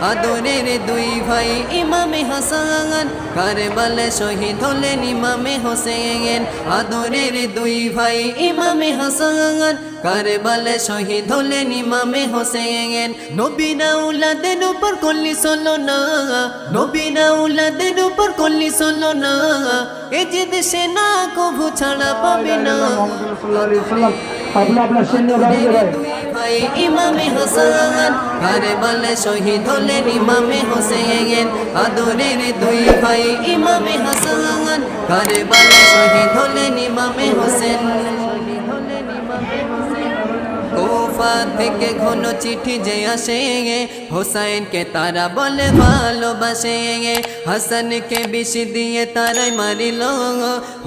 আদরের দুই ভাই ইমামে হাসান, কারবালে শহীদ হলেন ইমামে হোসেন। আদরের দুই ভাই ইমামে হাসান কারবালা শহীদ হলেন ইমামে হোসেন। নবীনা উলাদের উপর করলি চলো না নবীনা উলাদের উপর করলি চলো না। এ যে দেশে না কভু ছাড়া পাবে না। ইমামে হাসান কারবালা শহীদ হলেন ইমামে হোসেন। আদরের দুই ভাই ইমামে হাসান। কারবালা শহীদ হলেন ইমামে হোসেন। কোফা থেকে ঘন চিঠি যে আসে হোসাইনকে তারা বলে ভালোবাসে হাসানকে বেশি দিয়ে তারাই মারিল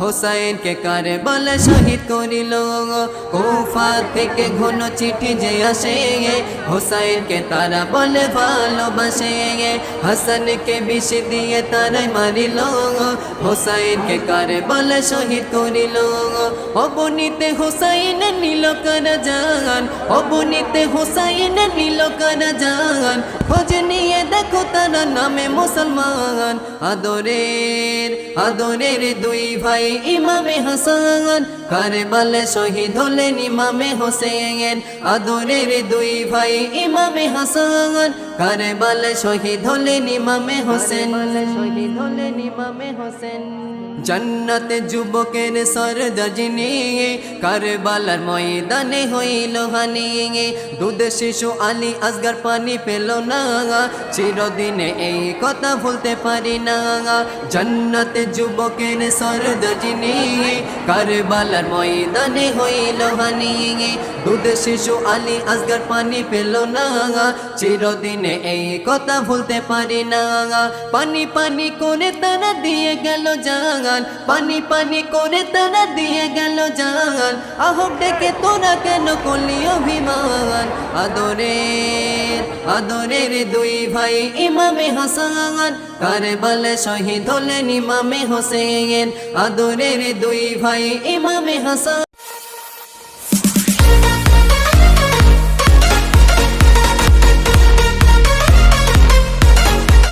হোসাইনকে কারে বলে শহীদ করিল কোফা থেকে ঘন চিঠি যে আসে হোসাইনকে তারা বলে ভালোবাসে হাসানকে বেশি দিয়ে তারাই মারিল হোসাইনকে কারে বলে শহীদ করিল অবনীতে হোসাইন নীল করা যান অবনীতে হোসাইন নীল করা যান খোঁজ নিয়ে দেখো তারা নামে মুসলমান। আদরের আদরের দুই ভাই ইমামে হাসান। কারবালে শহীদ হলেন ইমামে হোসেন আদরের দুই ভাই ইমামে হাসান। কারবালে শহীদ হলেন ইমামে হোসেন শহীদ হলেন ইমামে হোসেন জান্নাতে যুবকের সরদাজিনী কারবালার ময়দানে হইল হানি। দুধ শিশু আলী আসগার পানি পেল না। চিরদিনে এই কথা ভুলতে পারি না। জান্নাতে যুবকের সরদাজিনী কারবালার ময়দানে হইল হানি দুধ শিশু আলী আসগার পানি পেল না। চিরদিনে এই কথা ভুলতে পারি না। পানি পানি করে তারা দিয়ে গেল জাগান। পানি পানি করে তারা দিয়ে গেল জাগান। আহ ডেকে তোরা কেন করলি অভিমান আদরের আদরের দুই ভাই ইমামে হাসান, কারবালে শহীদ হলেন ইমামে হোসেন, আদরের দুই ভাই ইমামে হাসান।